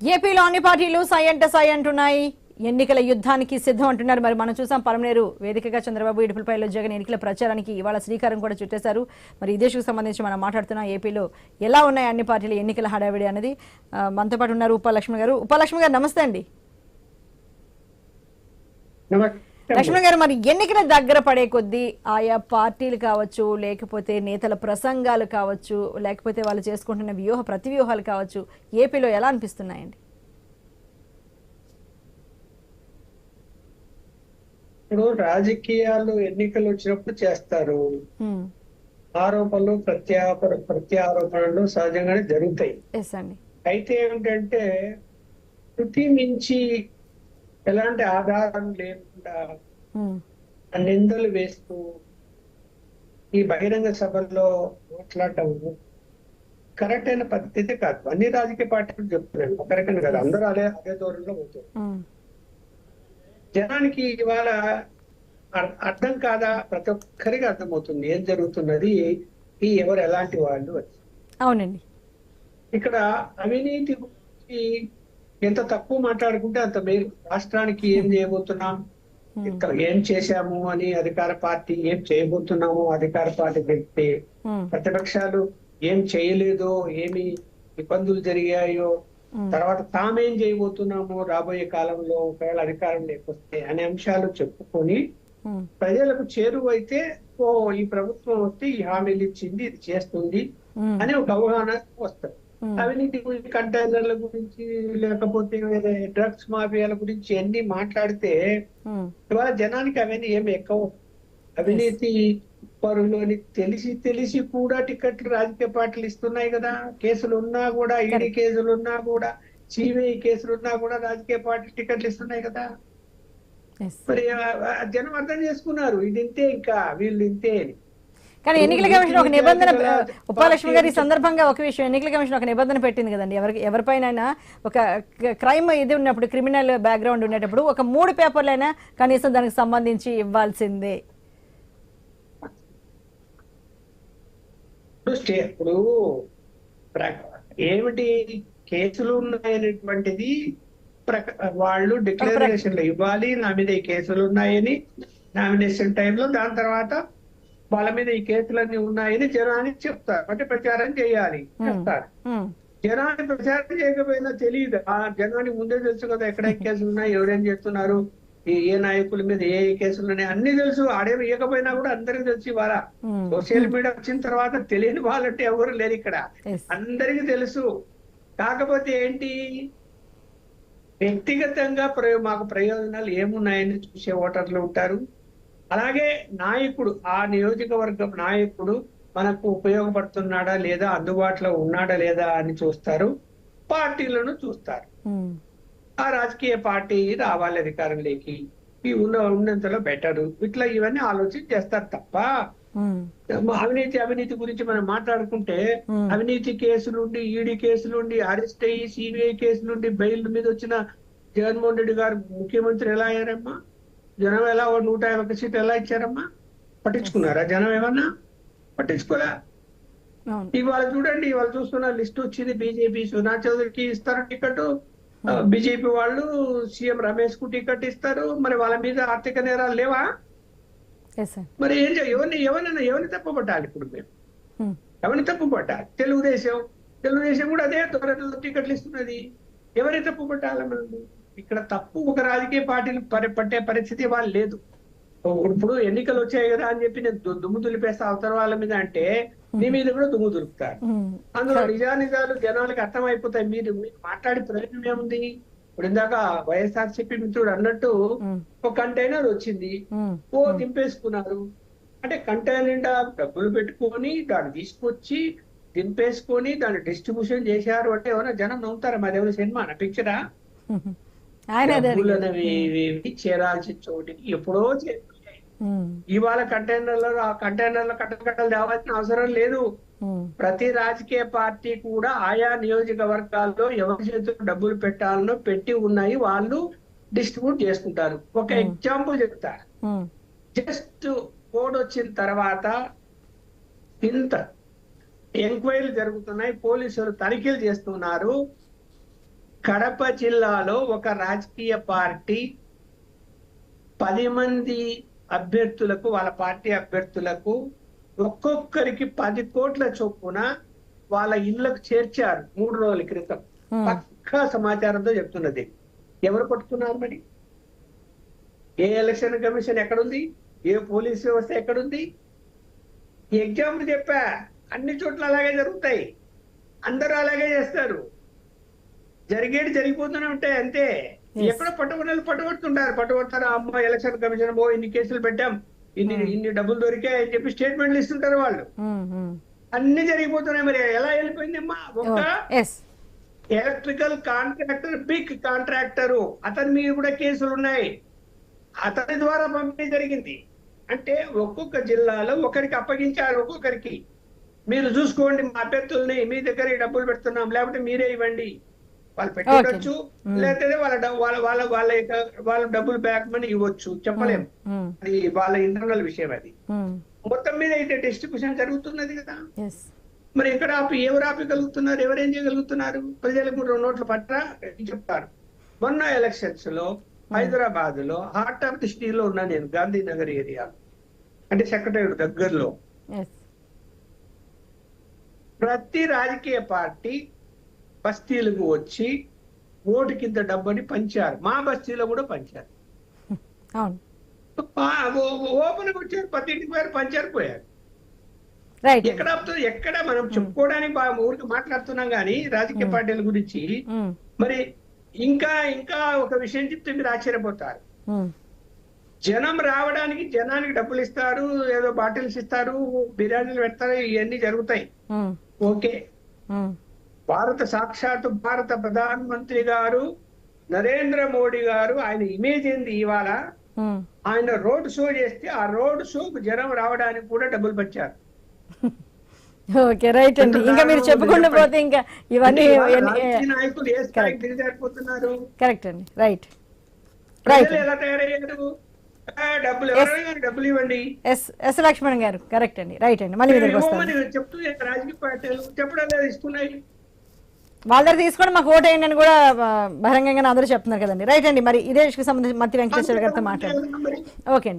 ఏపీలో అన్ని పార్టీలు సై అంటే సై అంటున్నాయి. ఎన్నికల యుద్ధానికి సిద్ధం అంటున్నారు. మరి మనం చూసాం పరమనేరు వేదికగా చంద్రబాబు ఇడుపులపైలో జగన్ ఎన్నికల ప్రచారానికి ఇవాళ శ్రీకారం కూడా చుట్టేశారు. మరి ఈ సంబంధించి మనం మాట్లాడుతున్నాం ఏపీలో ఎలా ఉన్నాయి అన్ని పార్టీలు ఎన్నికల హడావిడి అనేది మనతో పాటు ఉన్నారు ఉపలక్ష్మి గారు. ఉపలక్ష్మి గారు నమస్తే అండి. లక్ష్మణ్ గారు మరి ఎన్నికల దగ్గర పడే కొద్దీ ఆయా పార్టీలు కావచ్చు లేకపోతే నేతల ప్రసంగాలు కావచ్చు లేకపోతే వాళ్ళు చేసుకుంటున్న వ్యూహ ప్రతివ్యూహాలు కావచ్చు ఏపీలో ఎలా అనిపిస్తున్నాయండి? ఇప్పుడు రాజకీయాలు ఎన్నికలు వచ్చినప్పుడు చేస్తారు. ఆరోపణలు ప్రత్యాప ప్రత్యారోపణలు సహజంగానే జరుగుతాయి. అయితే ఏమిటంటే శృతి మించి ఎలాంటి ఆధారం లేకుండా నిందలు వేస్తూ ఈ బహిరంగ సభల్లో మాట్లాడటం కరెక్ట్ అయిన పద్ధతి కాదు. అన్ని రాజకీయ పార్టీలు చెప్తున్నాను ఒకరికైనా కాదు. అందరూ అదే అదే దూరంలో పోతారు. జనానికి ఇవాళ అర్- అర్థం కాదా? ప్రతి ఒక్కరికి అర్థమవుతుంది. ఏం జరుగుతున్నది? ఈ ఎవరు ఎలాంటి వాళ్ళు. అవునండి. ఇక్కడ అవినీతి గురించి ఎంత తక్కువ మాట్లాడుకుంటే అంత మేలు. రాష్ట్రానికి ఏం చేయబోతున్నాం? ఇక్కడ ఏం చేశాము అని అధికార పార్టీ ఏం చేయబోతున్నాము అధికార పార్టీ హ్మ్. ప్రతిపక్షాలు ఏం చేయలేదో ఏమి ఇబ్బందులు జరిగాయో. తర్వాత తామేం చేయబోతున్నాము రాబోయే కాలంలో ఒకవేళ అధికారం లేకపోతే అనే అంశాలు చెప్పుకొని. ప్రజలకు చేరువైతే ఓ ఈ ప్రభుత్వం వస్తే ఈ హామీలు ఇచ్చింది ఇది చేస్తుంది. అనే ఒక అవగాహన వస్తుంది. అవినీతి గురించి కంటైనర్ల గురించి లేకపోతే వేరే డ్రగ్స్ మాఫియాల గురించి అన్ని మాట్లాడితే హ్మ్. ఇవాళ జనానికి అవన్నీ ఏమి ఎక్కువ. అవినీతి పరులని తెలిసి తెలిసి కూడా టికెట్లు రాజకీయ పార్టీలు ఇస్తున్నాయి కదా. కేసులు ఉన్నా కూడా ఈడీ కేసులు ఉన్నా కూడా సిబిఐ కేసులు ఉన్నా కూడా రాజకీయ పార్టీ టికెట్లు ఇస్తున్నాయి కదా. మరి జనం అర్థం చేసుకున్నారు. ఇది ఇంతే ఇంకా వీళ్ళు ఇంతే అని. కానీ ఎన్నికల కమిషన్ ఒక నిబంధన ఉపాలక్ష్మి గారు ఈ సందర్భంగా ఒక విషయం ఎన్నికల కమిషన్ ఒక నిబంధన పెట్టింది కదండి. ఎవరికి ఎవరిపైన ఒక క్రైమ్ ఇది ఉన్నప్పుడు క్రిమినల్ బ్యాక్గ్రౌండ్ ఉండేటప్పుడు ఒక మూడు పేపర్లైనా కనీసం దానికి సంబంధించి ఇవ్వాల్సిందే. ఇప్పుడు ఏమిటి కేసులు ఉన్నాయనేటువంటిది వాళ్ళు డిక్లరేషన్లు ఇవ్వాలి నా మీద ఈ కేసులు ఉన్నాయని నామినేషన్ టైంలో దాని తర్వాత వాళ్ళ మీద ఈ కేసులన్నీ ఉన్నాయని జనానికి చెప్తారు. అంటే ప్రచారం చేయాలి చెప్తారు. జనాన్ని ప్రచారం చేయకపోయినా తెలియదు. ఆ జనానికి ముందే తెలుసు కదా ఎక్కడ కేసులు ఉన్నాయి ఎవరేం చేస్తున్నారు ఏ నాయకుల మీద ఏ ఏ కేసులు ఉన్నాయి అన్ని తెలుసు. ఆడేమి ఇవ్వకపోయినా కూడా అందరికి తెలుసు ఇవాళ. సోషల్ మీడియా వచ్చిన తర్వాత తెలియని వాళ్ళంటే ఎవరు లేరు ఇక్కడ. అందరికి తెలుసు. కాకపోతే ఏంటి? వ్యక్తిగతంగా ప్రయో మాకు ప్రయోజనాలు ఏమున్నాయని చూసే ఓటర్లు ఉంటారు. అలాగే నాయకుడు ఆ నియోజకవర్గం నాయకుడు మనకు ఉపయోగపడుతున్నాడా లేదా అందుబాటులో ఉన్నాడా లేదా అని చూస్తారు పార్టీలను చూస్తారు. ఆ రాజకీయ పార్టీ రావాలి అధికారంలోకి ఈ ఉన్న ఉన్నంతలో బెటరు ఇట్లా ఇవన్నీ ఆలోచన చేస్తారు తప్ప. అవినీతి అవినీతి గురించి మనం మాట్లాడుకుంటే. అవినీతి కేసులుండి ఈడీ కేసులుండి అరెస్ట్ అయ్యి సిబిఐ కేసులుండి బెయిల్ మీద వచ్చిన జగన్మోహన్ రెడ్డి గారు ముఖ్యమంత్రి ఎలా అయ్యారమ్మా జనం ఎలా నూట యాభై ఒక సీట్ ఎలా ఇచ్చారమ్మా? పట్టించుకున్నారా జనం ఏమన్నా? పట్టించుకోలే? ఇవాళ చూడండి ఇవాళ చూస్తున్న లిస్ట్ వచ్చింది బీజేపీ. సునా చౌదరికి ఇస్తారు టికెట్. బీజేపీ వాళ్ళు సీఎం రమేష్కు టికెట్ ఇస్తారు. మరి వాళ్ళ మీద ఆర్థిక నేరాలు లేవా? మరి ఏం ఎవరిని ఎవరిని ఎవరిని తప్పబట్టాలి ఇప్పుడు మేము? హ్మ్. ఎవరిని తప్పుపట్టాలి? తెలుగుదేశం. తెలుగుదేశం కూడా అదే త్వరలో టికెట్లు ఇస్తున్నది. ఎవరిని తప్పుపట్టాలి మనం ఇక్కడ తప్పు ఒక రాజకీయ పార్టీలు పరి- పట్టే పరిస్థితి వాళ్ళు లేదు. ఇప్పుడు ఎన్నికలు వచ్చాయి కదా అని చెప్పి నేను దుమ్ము దులిపేస్తా అవతల వాళ్ళ మీద అంటే నీ మీద కూడా దుమ్ము దులుపుతారు. అందులో నిజానిజాలు జనాలకు అర్థమైపోతాయి. మీరు మీరు మాట్లాడే ప్రయోజనం ఏముంది? ఇప్పుడు ఇందాక వైఎస్ఆర్సీపీ మిత్రుడు అన్నట్టు. ఒక కంటైనర్ వచ్చింది. ఓ దింపేసుకున్నారు. అంటే కంటైనర్ డబ్బులు పెట్టుకొని దాన్ని తీసుకొచ్చి దింపేసుకొని దాన్ని డిస్ట్రిబ్యూషన్ చేశారు అంటే ఎవరైనా జనం నమ్ముతారా? మరి ఎవరు సినిమా పిక్చరా. ఆయన చేరాల్సిన చోటికి ఎప్పుడో. ఇవాళ కంటైనర్లో ఆ కంటైనర్లో కట్టలు కట్టలు తేవాల్సిన అవసరం లేదు. ప్రతి రాజకీయ పార్టీ కూడా ఆయా నియోజకవర్గాల్లో ఎవరి చేతిలో డబ్బులు పెట్టాలనో పెట్టి ఉన్నాయి వాళ్ళు డిస్ట్రిబ్యూట్ చేసుకుంటారు. ఒక ఎగ్జాంపుల్ చెప్తారు హ్మ్. జస్ట్ కోడ్ వచ్చిన తర్వాత ఇంత ఎంక్వైరీలు జరుగుతున్నాయి. పోలీసులు తనిఖీలు చేస్తున్నారు. కడప జిల్లాలో ఒక రాజకీయ పార్టీ పది మంది అభ్యర్థులకు వాళ్ళ పార్టీ అభ్యర్థులకు ఒక్కొక్కరికి పది కోట్ల చొప్పున వాళ్ళ ఇళ్ళకు చేర్చారు మూడు రోజుల క్రితం. పక్కా సమాచారంతో చెప్తున్నది. ఎవరు పట్టుకున్నారు మరి? ఏ ఎలక్షన్ కమిషన్ ఎక్కడుంది? ఏ పోలీస్ వ్యవస్థ ఎక్కడుంది? ఎగ్జాంపుల్ చెప్పా. అన్ని చోట్ల అలాగే జరుగుతాయి. అందరూ అలాగే చేస్తారు. జరిగేది జరిగిపోతూనే ఉంటాయి అంతే. ఎక్కడ పట్టుకున్నది పట్టుబడుతుంటారు. పట్టుబడతారు అమ్మ ఎలక్షన్ కమిషన్ పో ఇన్ని కేసులు పెట్టాం ఇన్ని ఇన్ని డబ్బులు దొరికాయి అని చెప్పి స్టేట్మెంట్లు ఇస్తుంటారు వాళ్ళు. ఉమ్, ఉమ్. అన్ని జరిగిపోతున్నాయి మరి. ఎలా వెళ్ళిపోయిందమ్మా? ఒక ఎస్ ఎలక్ట్రికల్ కాంట్రాక్టర్ బిగ్ కాంట్రాక్టర్ అతని మీద కూడా కేసులు ఉన్నాయి. అతని ద్వారా పంపిణీ జరిగింది. అంటే ఒక్కొక్క జిల్లాలో ఒకరికి అప్పగించారు ఒక్కొక్కరికి. మీరు చూసుకోండి మా అభ్యర్థుల్ని మీ దగ్గర డబ్బులు పెడుతున్నాం లేకపోతే మీరే ఇవ్వండి. వాళ్ళు పెట్టుకోవచ్చు లేకపోతే వాళ్ళ వాళ్ళ వాళ్ళ వాళ్ళ యొక్క వాళ్ళ డబ్బులు బ్యాక్ మనీ ఇవ్వచ్చు చెప్పలేం. ఉమ్, అది వాళ్ళ ఇంటర్నల్ విషయం అది. మొత్తం మీద అయితే డిస్ట్రిబ్యూషన్ జరుగుతున్నది కదా. మరి ఎక్కడ ఆపి ఎవరు ఆపగలుగుతున్నారు ఎవరేం చేయగలుగుతున్నారు? ప్రజలకు రెండు నోట్ల పట్ల చెప్తారు. మొన్న ఎలక్షన్స్లో హైదరాబాద్లో హార్ట్ ఆఫ్ ది సిటీలో ఉన్నా నేను గాంధీనగర్ ఏరియా. అంటే సెక్రటరీ దగ్గరలో. ప్రతి రాజకీయ పార్టీ బస్తీలకు వచ్చి ఓటు కింద డబ్బుని పంచారు. మా బస్తీలో కూడా పంచారు. ఓపెన్ వచ్చారు ప్రతి ఇంటికి పేరు పంచారు పోయారు. ఎక్కడ? ఎక్కడ మనం చెప్పుకోవడానికి బాగా ఊరికి మాట్లాడుతున్నాం కానీ రాజకీయ పార్టీల గురించి ఉమ్, మరి ఇంకా ఇంకా ఒక విషయం చెప్తే మీరు ఆశ్చర్యపోతారు. జనం రావడానికి జనానికి డబ్బులు ఇస్తారు ఏదో బాటిల్స్ ఇస్తారు బిర్యానీలు పెడతారు ఇవన్నీ జరుగుతాయి. ఓకే. భారత సాక్షాత్ భారత ప్రధాన మంత్రి గారు నరేంద్ర మోడీ గారు ఆయన ఇమేజ్ ఏంది ఇవాళ. ఆయన రోడ్ షో చేస్తే ఆ రోడ్ షోకు జనం రావడానికి కూడా డబ్బులు పంచారు. ఓకే రైట్ అండి. ఇంకా మీరు చెప్పుకుంటూ పోతే ఇంకా ఇవన్నీ నాయకులు ఏ స్థాయికి Correct. దిగజారిపోతున్నారు? కరెక్ట్ అండి. రైట్. రైట్ ఎలా తయారయ్యారు? డబ్బులు ఎవరైనా డబ్బులు ఇవ్వండి. ఎస్ ఎస్ లక్ష్మణ్ గారు. కరెక్ట్ అండి. రైట్ అండి. మళ్ళీ చెప్తూ రాజకీయ పార్టీలు చెప్పడం లేదు ఇస్తున్నాయి. వాళ్ళ దగ్గర తీసుకొని మాకు ఓటు వేయండి అని కూడా బహిరంగంగా అందరూ చెప్తున్నారు కదండి. రైట్ అండి మరి ఇదే సంబంధించి మత్తి వెంకటేశ్వర గారితో మాట్లాడండి మరి ఓకే అండి.